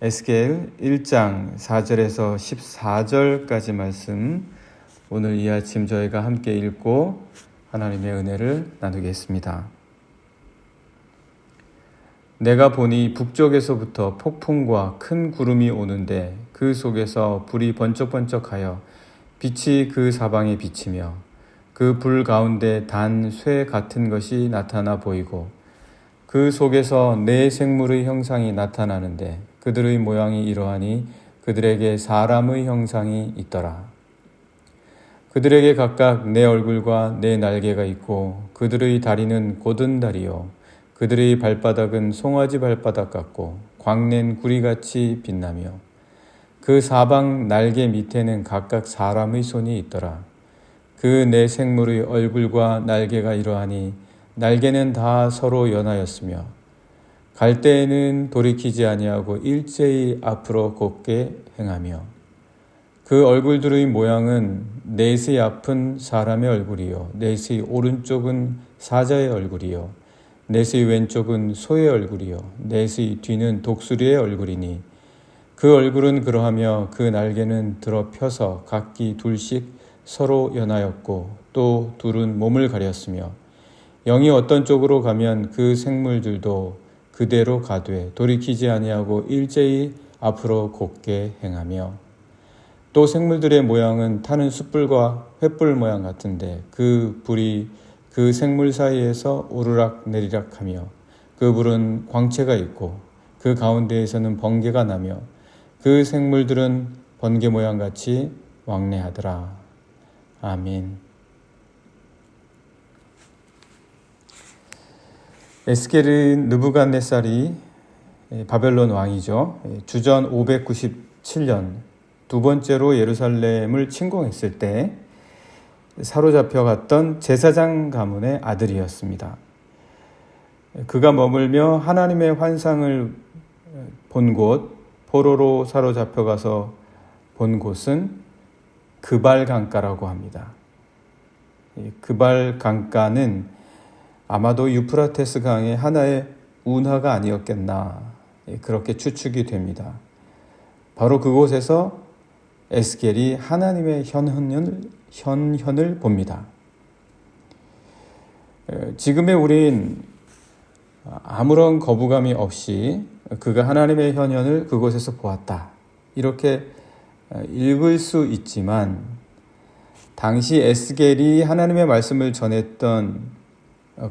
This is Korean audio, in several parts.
에스겔 1장 4절에서 14절까지 말씀 오늘 이 아침 저희가 함께 읽고 하나님의 은혜를 나누겠습니다. 내가 보니 북쪽에서부터 폭풍과 큰 구름이 오는데 그 속에서 불이 번쩍번쩍하여 빛이 그 사방에 비치며 그 불 가운데 단 쇠 같은 것이 나타나 보이고 그 속에서 네 생물의 형상이 나타나는데 그들의 모양이 이러하니 그들에게 사람의 형상이 있더라. 그들에게 각각 네 얼굴과 네 날개가 있고 그들의 다리는 곧은 다리요 그들의 발바닥은 송아지 발바닥 같고 광낸 구리같이 빛나며 그 사방 날개 밑에는 각각 사람의 손이 있더라. 그네 생물의 얼굴과 날개가 이러하니 날개는 다 서로 연하였으며 갈 때에는 돌이키지 아니하고 일제히 앞으로 곱게 행하며 그 얼굴들의 모양은 넷의 앞은 사람의 얼굴이요 넷의 오른쪽은 사자의 얼굴이요 넷의 왼쪽은 소의 얼굴이요 넷의 뒤는 독수리의 얼굴이니 그 얼굴은 그러하며 그 날개는 들어 펴서 각기 둘씩 서로 연하였고 또 둘은 몸을 가렸으며 영이 어떤 쪽으로 가면 그 생물들도 그대로 가되 돌이키지 아니하고 일제히 앞으로 곱게 행하며 또 생물들의 모양은 타는 숯불과 횃불 모양 같은데 그 불이 그 생물 사이에서 오르락 내리락 하며 그 불은 광채가 있고 그 가운데에서는 번개가 나며 그 생물들은 번개 모양 같이 왕래하더라. 아멘. 에스겔은 느부갓네살이 바벨론 왕이죠. 주전 597년 두 번째로 예루살렘을 침공했을 때 사로잡혀 갔던 제사장 가문의 아들이었습니다. 그가 머물며 하나님의 환상을 본 곳, 포로로 사로잡혀 가서 본 곳은 그발 강가라고 합니다. 그발 강가는 아마도 유프라테스 강의 하나의 운하가 아니었겠나 그렇게 추측이 됩니다. 바로 그곳에서 에스겔이 하나님의 현현을, 현현을 봅니다. 지금의 우린 아무런 거부감이 없이 그가 하나님의 현현을 그곳에서 보았다. 이렇게 읽을 수 있지만 당시 에스겔이 하나님의 말씀을 전했던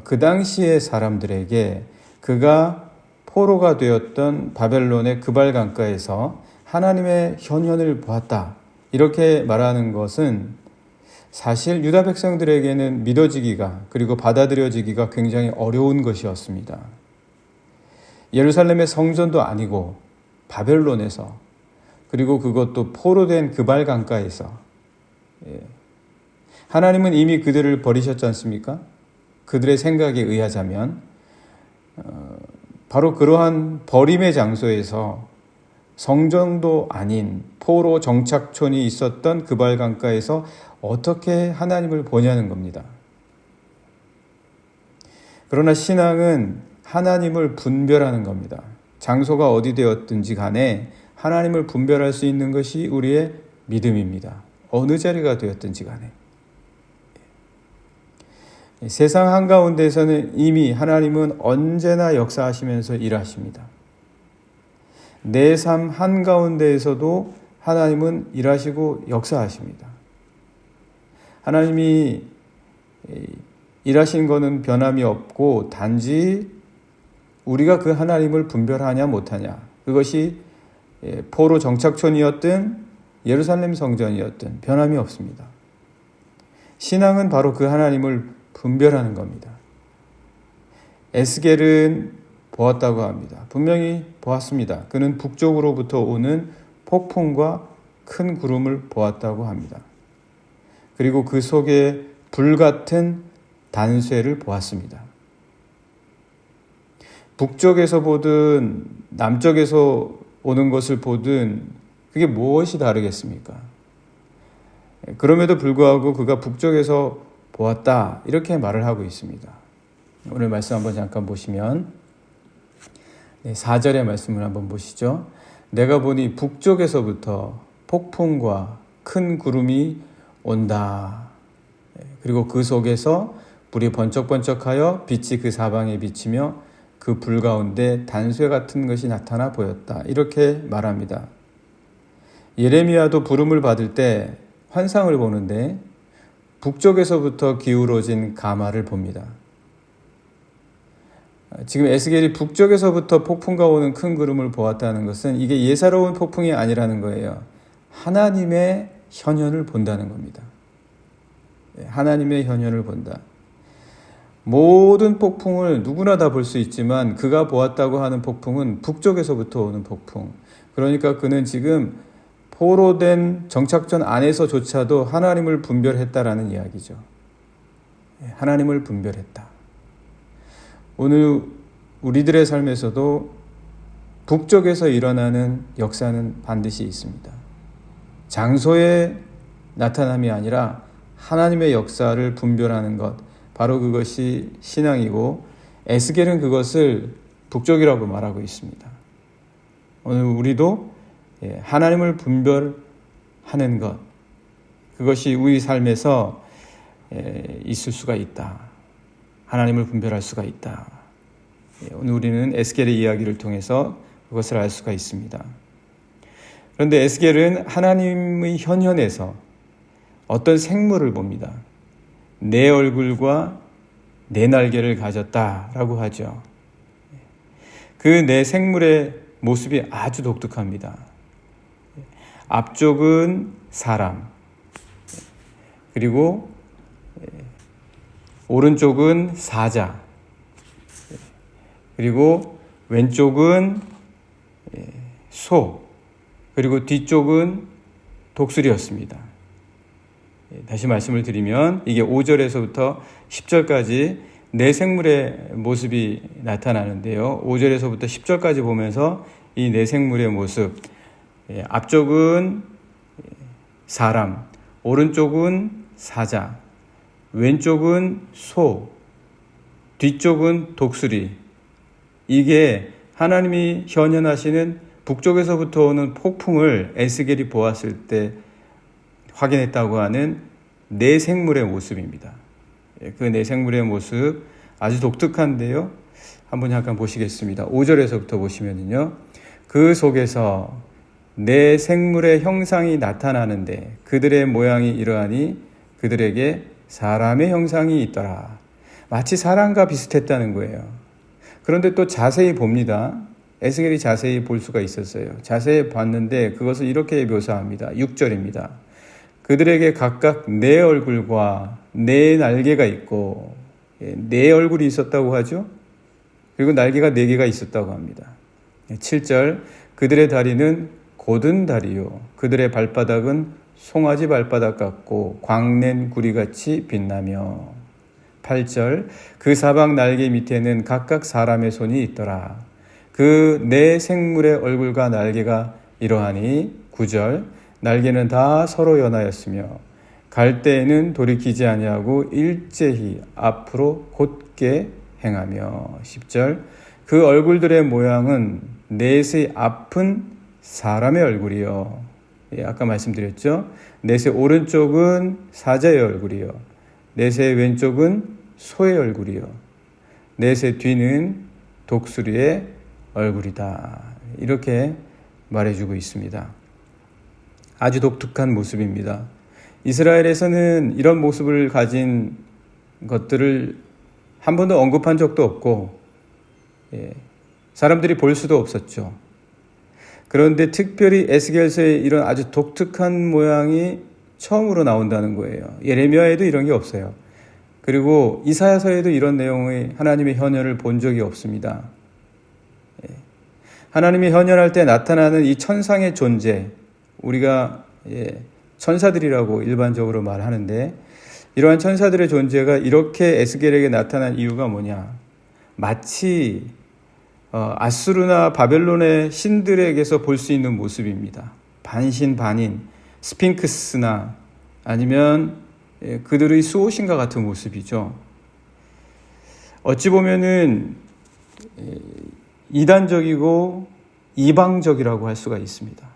그 당시의 사람들에게 그가 포로가 되었던 바벨론의 그발 강가에서 하나님의 현현을 보았다. 이렇게 말하는 것은 사실 유다 백성들에게는 믿어지기가 그리고 받아들여지기가 굉장히 어려운 것이었습니다. 예루살렘의 성전도 아니고 바벨론에서 그리고 그것도 포로된 그발 강가에서 예. 하나님은 이미 그들을 버리셨지 않습니까? 그들의 생각에 의하자면 어, 바로 그러한 버림의 장소에서 성전도 아닌 포로 정착촌이 있었던 그발 강가에서 어떻게 하나님을 보냐는 겁니다. 그러나 신앙은 하나님을 분별하는 겁니다. 장소가 어디 되었든지 간에 하나님을 분별할 수 있는 것이 우리의 믿음입니다. 어느 자리가 되었든지 간에. 세상 한가운데에서는 이미 하나님은 언제나 역사하시면서 일하십니다. 내 삶 한가운데에서도 하나님은 일하시고 역사하십니다. 하나님이 일하신 것은 변함이 없고 단지 우리가 그 하나님을 분별하냐 못하냐 그것이 포로 정착촌이었든 예루살렘 성전이었든 변함이 없습니다. 신앙은 바로 그 하나님을 분별하는 겁니다. 에스겔은 보았다고 합니다. 분명히 보았습니다. 그는 북쪽으로부터 오는 폭풍과 큰 구름을 보았다고 합니다. 그리고 그 속에 불같은 단쇠를 보았습니다. 북쪽에서 보든 남쪽에서 오는 것을 보든 그게 무엇이 다르겠습니까? 그럼에도 불구하고 그가 북쪽에서 보았다. 이렇게 말을 하고 있습니다. 오늘 말씀 한번 잠깐 보시면 네, 4절의 말씀을 한번 보시죠. 내가 보니 북쪽에서부터 폭풍과 큰 구름이 온다. 예, 그리고 그 속에서 불이 번쩍번쩍하여 빛이 그 사방에 비치며 그 불 가운데 단쇠 같은 것이 나타나 보였다. 이렇게 말합니다. 예레미야도 부름을 받을 때 환상을 보는데 북쪽에서부터 기울어진 가마를 봅니다. 지금 에스겔이 북쪽에서부터 폭풍과 오는 큰 구름을 보았다는 것은 이게 예사로운 폭풍이 아니라는 거예요. 하나님의 현현을 본다는 겁니다. 예, 하나님의 현현을 본다. 모든 폭풍을 누구나 다 볼 수 있지만 그가 보았다고 하는 폭풍은 북쪽에서부터 오는 폭풍. 그러니까 그는 지금 포로된 정착전 안에서조차도 하나님을 분별했다라는 이야기죠. 예, 하나님을 분별했다. 오늘 우리들의 삶에서도 북쪽에서 일어나는 역사는 반드시 있습니다. 장소의 나타남이 아니라 하나님의 역사를 분별하는 것, 바로 그것이 신앙이고 에스겔은 그것을 북쪽이라고 말하고 있습니다. 오늘 우리도 예, 하나님을 분별하는 것, 그것이 우리 삶에서 예, 있을 수가 있다. 하나님을 분별할 수가 있다. 예, 오늘 우리는 에스겔의 이야기를 통해서 그것을 알 수가 있습니다. 그런데 에스겔은 하나님의 현현에서 어떤 생물을 봅니다. 내 얼굴과 내 날개를 가졌다라고 하죠. 그 내 생물의 모습이 아주 독특합니다. 앞쪽은 사람, 그리고 오른쪽은 사자, 그리고 왼쪽은 소, 그리고 뒤쪽은 독수리였습니다. 다시 말씀을 드리면 이게 5절에서부터 10절까지 내 생물의 모습이 나타나는데요. 5절에서부터 10절까지 보면서 이내 생물의 모습, 앞쪽은 사람, 오른쪽은 사자, 왼쪽은 소, 뒤쪽은 독수리. 이게 하나님이 현현하시는 북쪽에서부터 오는 폭풍을 에스겔이 보았을 때 확인했다고 하는 내 생물의 모습입니다. 그 내 생물의 모습 아주 독특한데요. 한번 잠깐 보시겠습니다. 5절에서부터 보시면요. 그 속에서 내 생물의 형상이 나타나는데 그들의 모양이 이러하니 그들에게 사람의 형상이 있더라. 마치 사람과 비슷했다는 거예요. 그런데 또 자세히 봅니다. 에스겔이 자세히 볼 수가 있었어요. 자세히 봤는데 그것을 이렇게 묘사합니다. 6절입니다. 그들에게 각각 내 얼굴과 내 날개가 있고 내 얼굴이 있었다고 하죠. 그리고 날개가 네 개가 있었다고 합니다. 7절 그들의 다리는 고든 다리요. 그들의 발바닥은 송아지 발바닥 같고 광낸 구리같이 빛나며. 8절 그 사방 날개 밑에는 각각 사람의 손이 있더라. 그 네 생물의 얼굴과 날개가 이러하니 9절 날개는 다 서로 연하였으며 갈 때에는 돌이키지 아니하고 일제히 앞으로 곧게 행하며. 10절 그 얼굴들의 모양은 넷의 앞은 사람의 얼굴이요. 예, 아까 말씀드렸죠. 넷의 오른쪽은 사자의 얼굴이요. 넷의 왼쪽은 소의 얼굴이요. 넷의 뒤는 독수리의 얼굴이다. 이렇게 말해주고 있습니다. 아주 독특한 모습입니다. 이스라엘에서는 이런 모습을 가진 것들을 한 번도 언급한 적도 없고, 예, 사람들이 볼 수도 없었죠. 그런데 특별히 에스겔서에 이런 아주 독특한 모양이 처음으로 나온다는 거예요. 예레미야에도 이런 게 없어요. 그리고 이사야서에도 이런 내용의 하나님의 현현을 본 적이 없습니다. 예. 하나님이 현현할 때 나타나는 이 천상의 존재, 우리가 예, 천사들이라고 일반적으로 말하는데 이러한 천사들의 존재가 이렇게 에스겔에게 나타난 이유가 뭐냐? 마치 어, 아수르나 바벨론의 신들에게서 볼 수 있는 모습입니다. 반신 반인, 스핑크스나 아니면 예, 그들의 수호신과 같은 모습이죠. 어찌 보면은 예, 이단적이고 이방적이라고 할 수가 있습니다.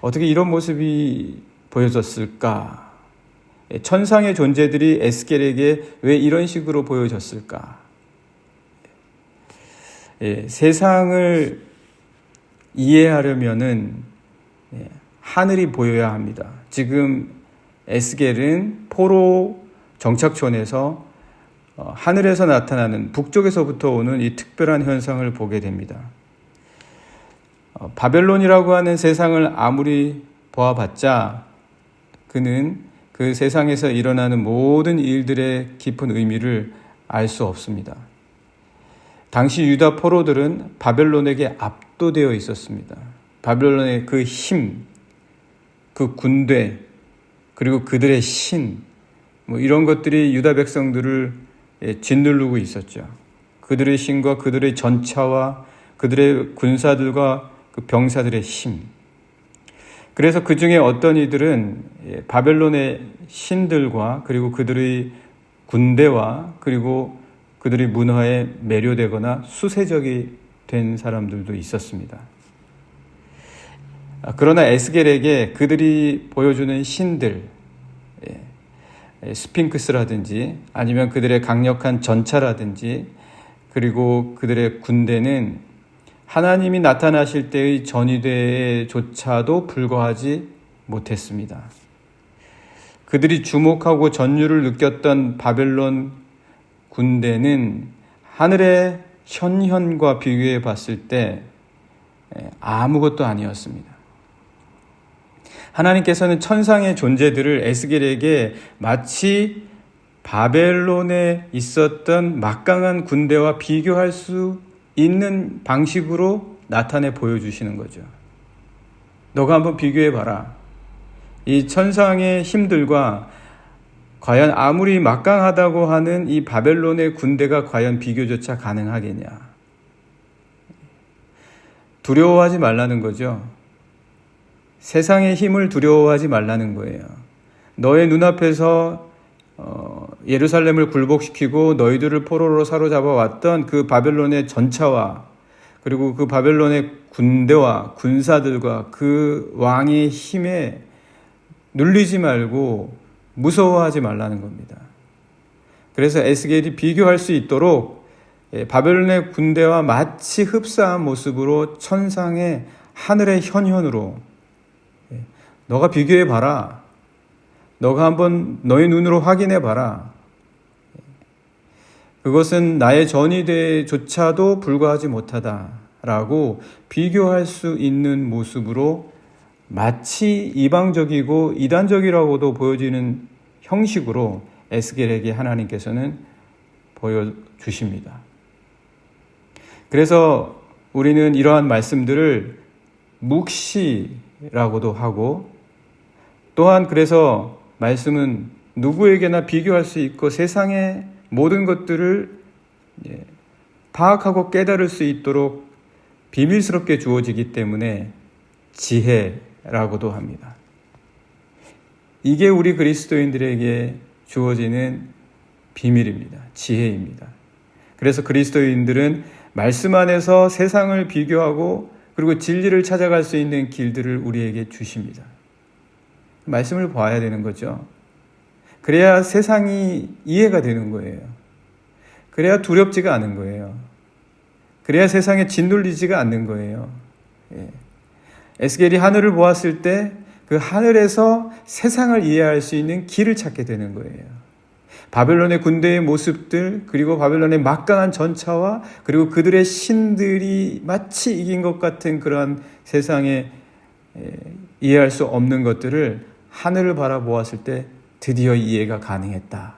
어떻게 이런 모습이 보여졌을까? 천상의 존재들이 에스겔에게 왜 이런 식으로 보여졌을까? 예, 세상을 이해하려면은 예, 하늘이 보여야 합니다. 지금 에스겔은 포로 정착촌에서 어, 하늘에서 나타나는 북쪽에서부터 오는 이 특별한 현상을 보게 됩니다. 어, 바벨론이라고 하는 세상을 아무리 보아봤자 그는 그 세상에서 일어나는 모든 일들의 깊은 의미를 알 수 없습니다. 당시 유다 포로들은 바벨론에게 압도되어 있었습니다. 바벨론의 그 힘, 그 군대, 그리고 그들의 신, 뭐 이런 것들이 유다 백성들을 예, 짓누르고 있었죠. 그들의 신과 그들의 전차와 그들의 군사들과 그 병사들의 힘. 그래서 그 중에 어떤 이들은 예, 바벨론의 신들과 그리고 그들의 군대와 그리고 그들의 문화에 매료되거나 수세적이 된 사람들도 있었습니다. 아, 그러나 에스겔에게 그들이 보여주는 신들, 예, 스핑크스라든지 아니면 그들의 강력한 전차라든지 그리고 그들의 군대는 하나님이 나타나실 때의 전위대조차도 불과하지 못했습니다. 그들이 주목하고 전율을 느꼈던 바벨론 군대는 하늘의 현현과 비교해 봤을 때 아무것도 아니었습니다. 하나님께서는 천상의 존재들을 에스겔에게 마치 바벨론에 있었던 막강한 군대와 비교할 수 있는 방식으로 나타내 보여주시는 거죠. 너가 한번 비교해 봐라. 이 천상의 힘들과 과연 아무리 막강하다고 하는 이 바벨론의 군대가 과연 비교조차 가능하겠냐. 두려워하지 말라는 거죠. 세상의 힘을 두려워하지 말라는 거예요. 너의 눈앞에서 어, 예루살렘을 굴복시키고 너희들을 포로로 사로잡아 왔던 그 바벨론의 전차와 그리고 그 바벨론의 군대와 군사들과 그 왕의 힘에 눌리지 말고 무서워하지 말라는 겁니다. 그래서 에스겔이 비교할 수 있도록 예, 바벨론의 군대와 마치 흡사한 모습으로 천상의 하늘의 현현으로 예, 너가 비교해 봐라. 너가 한번 너의 눈으로 확인해 봐라. 그것은 나의 전이대조차도 불과하지 못하다라고 비교할 수 있는 모습으로 마치 이방적이고 이단적이라고도 보여지는 형식으로 에스겔에게 하나님께서는 보여주십니다. 그래서 우리는 이러한 말씀들을 묵시라고도 하고 또한 그래서 말씀은 누구에게나 비교할 수 있고 세상의 모든 것들을 예, 파악하고 깨달을 수 있도록 비밀스럽게 주어지기 때문에 지혜 라고도 합니다. 이게 우리 그리스도인들에게 주어지는 비밀입니다. 지혜입니다. 그래서 그리스도인들은 말씀 안에서 세상을 비교하고 그리고 진리를 찾아갈 수 있는 길들을 우리에게 주십니다. 말씀을 봐야 되는 거죠. 그래야 세상이 이해가 되는 거예요. 그래야 두렵지가 않은 거예요. 그래야 세상에 짓눌리지가 않는 거예요. 예. 에스겔이 하늘을 보았을 때 그 하늘에서 세상을 이해할 수 있는 길을 찾게 되는 거예요. 바벨론의 군대의 모습들, 그리고 바벨론의 막강한 전차와 그리고 그들의 신들이 마치 이긴 것 같은 그러한 세상에 예, 이해할 수 없는 것들을 하늘을 바라보았을 때 드디어 이해가 가능했다.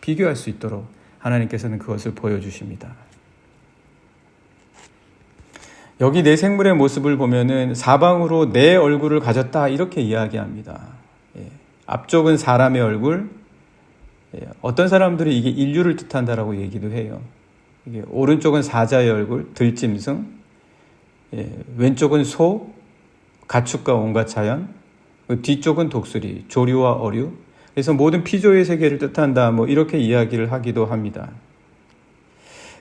비교할 수 있도록 하나님께서는 그것을 보여주십니다. 여기 내 생물의 모습을 보면은 사방으로 내 얼굴을 가졌다 이렇게 이야기합니다. 예. 앞쪽은 사람의 얼굴, 예. 어떤 사람들이 이게 인류를 뜻한다라고 얘기도 해요. 이게 오른쪽은 사자의 얼굴, 들짐승, 예. 왼쪽은 소, 가축과 온갖 자연, 그 뒤쪽은 독수리, 조류와 어류. 그래서 모든 피조의 세계를 뜻한다. 뭐 이렇게 이야기를 하기도 합니다.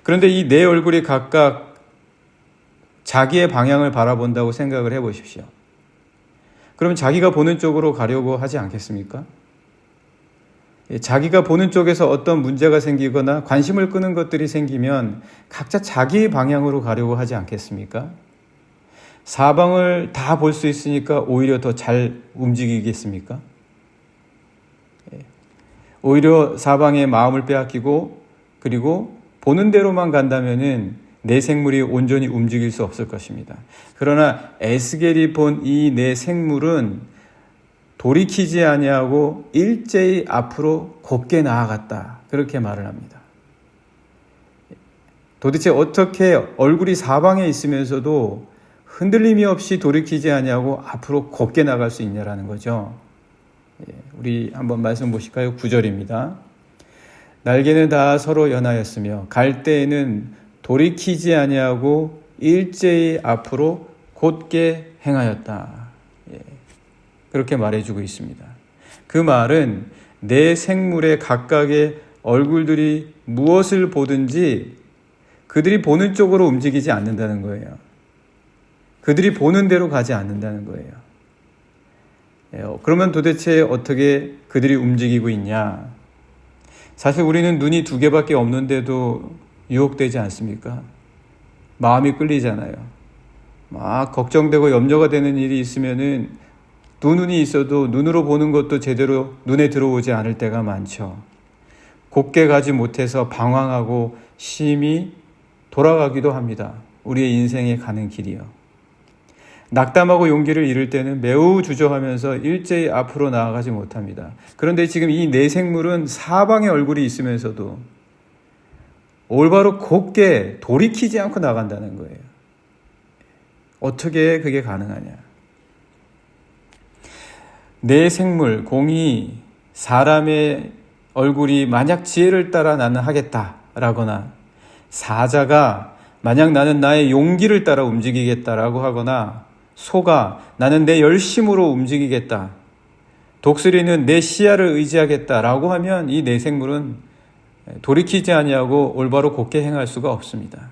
그런데 이 네 얼굴이 각각 자기의 방향을 바라본다고 생각을 해 보십시오. 그럼 자기가 보는 쪽으로 가려고 하지 않겠습니까? 예, 자기가 보는 쪽에서 어떤 문제가 생기거나 관심을 끄는 것들이 생기면 각자 자기 방향으로 가려고 하지 않겠습니까? 사방을 다 볼 수 있으니까 오히려 더 잘 움직이겠습니까? 예, 오히려 사방에 마음을 빼앗기고 그리고 보는 대로만 간다면은 내 생물이 온전히 움직일 수 없을 것입니다. 그러나 에스겔이 본 이 내 생물은 돌이키지 아니하고 일제히 앞으로 곱게 나아갔다. 그렇게 말을 합니다. 도대체 어떻게 얼굴이 사방에 있으면서도 흔들림이 없이 돌이키지 아니하고 앞으로 곱게 나갈 수 있냐라는 거죠. 예, 우리 한번 말씀 보실까요? 9절입니다. 날개는 다 서로 연하였으며 갈 때에는 돌이키지 아니하고 일제히 앞으로 곧게 행하였다. 예, 그렇게 말해주고 있습니다. 그 말은 내 생물의 각각의 얼굴들이 무엇을 보든지 그들이 보는 쪽으로 움직이지 않는다는 거예요. 그들이 보는 대로 가지 않는다는 거예요. 예, 그러면 도대체 어떻게 그들이 움직이고 있냐? 사실 우리는 눈이 두 개밖에 없는데도 유혹되지 않습니까? 마음이 끌리잖아요. 막 걱정되고 염려가 되는 일이 있으면은 두 눈이 있어도 눈으로 보는 것도 제대로 눈에 들어오지 않을 때가 많죠. 곱게 가지 못해서 방황하고 심히 돌아가기도 합니다. 우리의 인생에 가는 길이요. 낙담하고 용기를 잃을 때는 매우 주저하면서 일제히 앞으로 나아가지 못합니다. 그런데 지금 이내 생물은 사방에 얼굴이 있으면서도 올바로 곱게 돌이키지 않고 나간다는 거예요. 어떻게 그게 가능하냐? 내 생물, 공이 사람의 얼굴이 만약 지혜를 따라 나는 하겠다라거나 사자가 만약 나는 나의 용기를 따라 움직이겠다라고 하거나 소가 나는 내 열심으로 움직이겠다. 독수리는 내 시야를 의지하겠다라고 하면 이 내 생물은 돌이키지 아니하고 올바로 곱게 행할 수가 없습니다.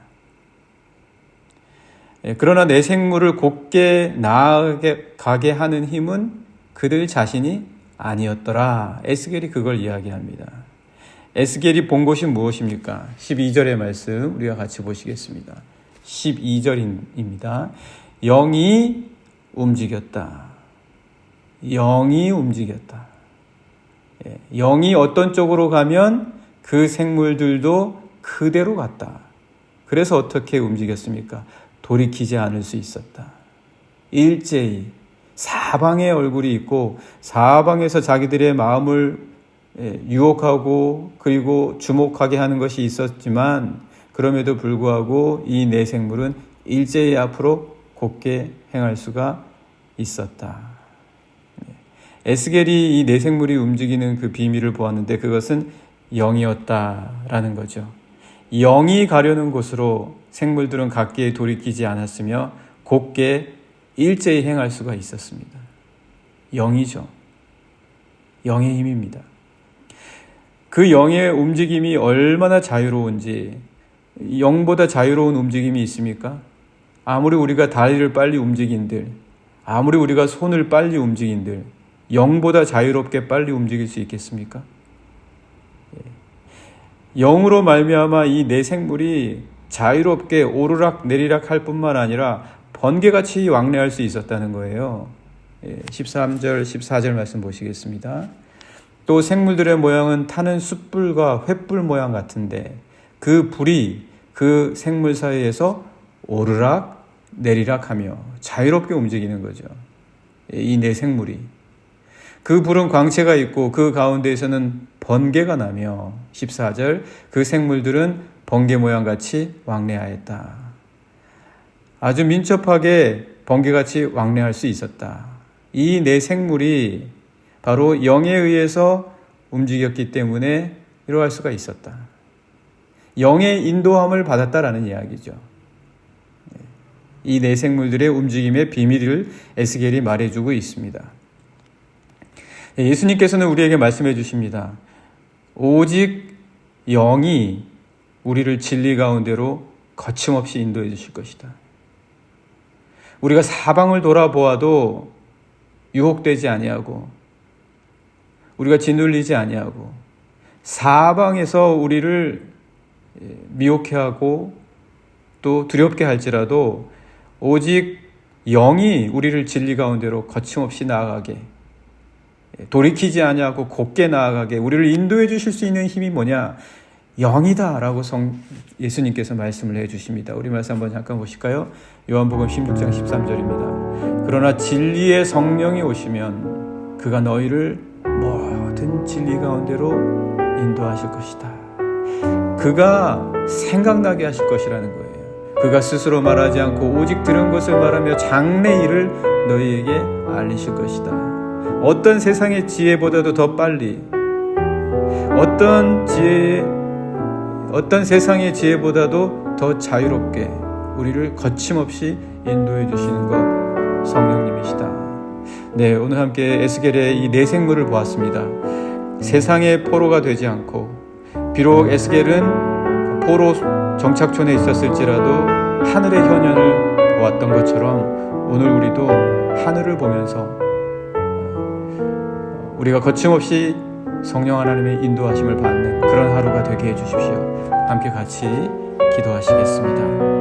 예, 그러나 내 생물을 곱게 나아가게 가게 하는 힘은 그들 자신이 아니었더라. 에스겔이 그걸 이야기합니다. 에스겔이 본 것이 무엇입니까? 12절의 말씀 우리가 같이 보시겠습니다. 12절입니다. 영이 움직였다. 영이 움직였다. 예, 영이 어떤 쪽으로 가면 그 생물들도 그대로 갔다. 그래서 어떻게 움직였습니까? 돌이키지 않을 수 있었다. 일제히 사방에 얼굴이 있고 사방에서 자기들의 마음을 예, 유혹하고 그리고 주목하게 하는 것이 있었지만 그럼에도 불구하고 이 내 생물은 일제히 앞으로 곱게 행할 수가 있었다. 예. 에스겔이 이 내생물이 움직이는 그 비밀을 보았는데 그것은 영이었다라는 거죠. 영이 가려는 곳으로 생물들은 각기에 돌이키지 않았으며 곱게 일제히 행할 수가 있었습니다. 영이죠. 영의 힘입니다. 그 영의 움직임이 얼마나 자유로운지 영보다 자유로운 움직임이 있습니까? 아무리 우리가 다리를 빨리 움직인들, 아무리 우리가 손을 빨리 움직인들, 영보다 자유롭게 빨리 움직일 수 있겠습니까? 영으로 말미암아 이 내 생물이 자유롭게 오르락 내리락 할 뿐만 아니라 번개같이 왕래할 수 있었다는 거예요. 13절, 예, 14절 말씀 보시겠습니다. 또 생물들의 모양은 타는 숯불과 횃불 모양 같은데 그 불이 그 생물 사이에서 오르락 내리락 하며 자유롭게 움직이는 거죠. 이 내 생물이. 그 불은 광채가 있고 그 가운데에서는 번개가 나며 14절 그 생물들은 번개 모양 같이 왕래하였다. 아주 민첩하게 번개같이 왕래할 수 있었다. 이 네 생물이 바로 영에 의해서 움직였기 때문에 이러할 수가 있었다. 영의 인도함을 받았다라는 이야기죠. 이네 생물들의 움직임의 비밀을 에스겔이 말해주고 있습니다. 예수님께서는 우리에게 말씀해 주십니다. 오직 영이 우리를 진리 가운데로 거침없이 인도해 주실 것이다. 우리가 사방을 돌아보아도 유혹되지 아니하고 우리가 짓눌리지 아니하고 사방에서 우리를 미혹해 하고 또 두렵게 할지라도 오직 영이 우리를 진리 가운데로 거침없이 나아가게 돌이키지 아니하고 곱게 나아가게 우리를 인도해 주실 수 있는 힘이 뭐냐? 영이다라고 성 예수님께서 말씀을 해 주십니다. 우리 말씀 한번 잠깐 보실까요? 요한복음 16장 13절입니다. 그러나 진리의 성령이 오시면 그가 너희를 모든 진리 가운데로 인도하실 것이다. 그가 생각나게 하실 것이라는 거예요. 그가 스스로 말하지 않고 오직 들은 것을 말하며 장래 일을 너희에게 알리실 것이다. 어떤 세상의 지혜보다도 더 빨리 어떤 지혜 어떤 세상의 지혜보다도 더 자유롭게 우리를 거침없이 인도해 주시는 것 성령님이시다. 네, 오늘 함께 에스겔의 이네 생물을 보았습니다. 세상의 포로가 되지 않고 비록 에스겔은 포로 정착촌에 있었을지라도 하늘의 현현을 보았던 것처럼 오늘 우리도 하늘을 보면서 우리가 거침없이 성령 하나님의 인도하심을 받는 그런 하루가 되게 해주십시오. 함께 같이 기도하시겠습니다.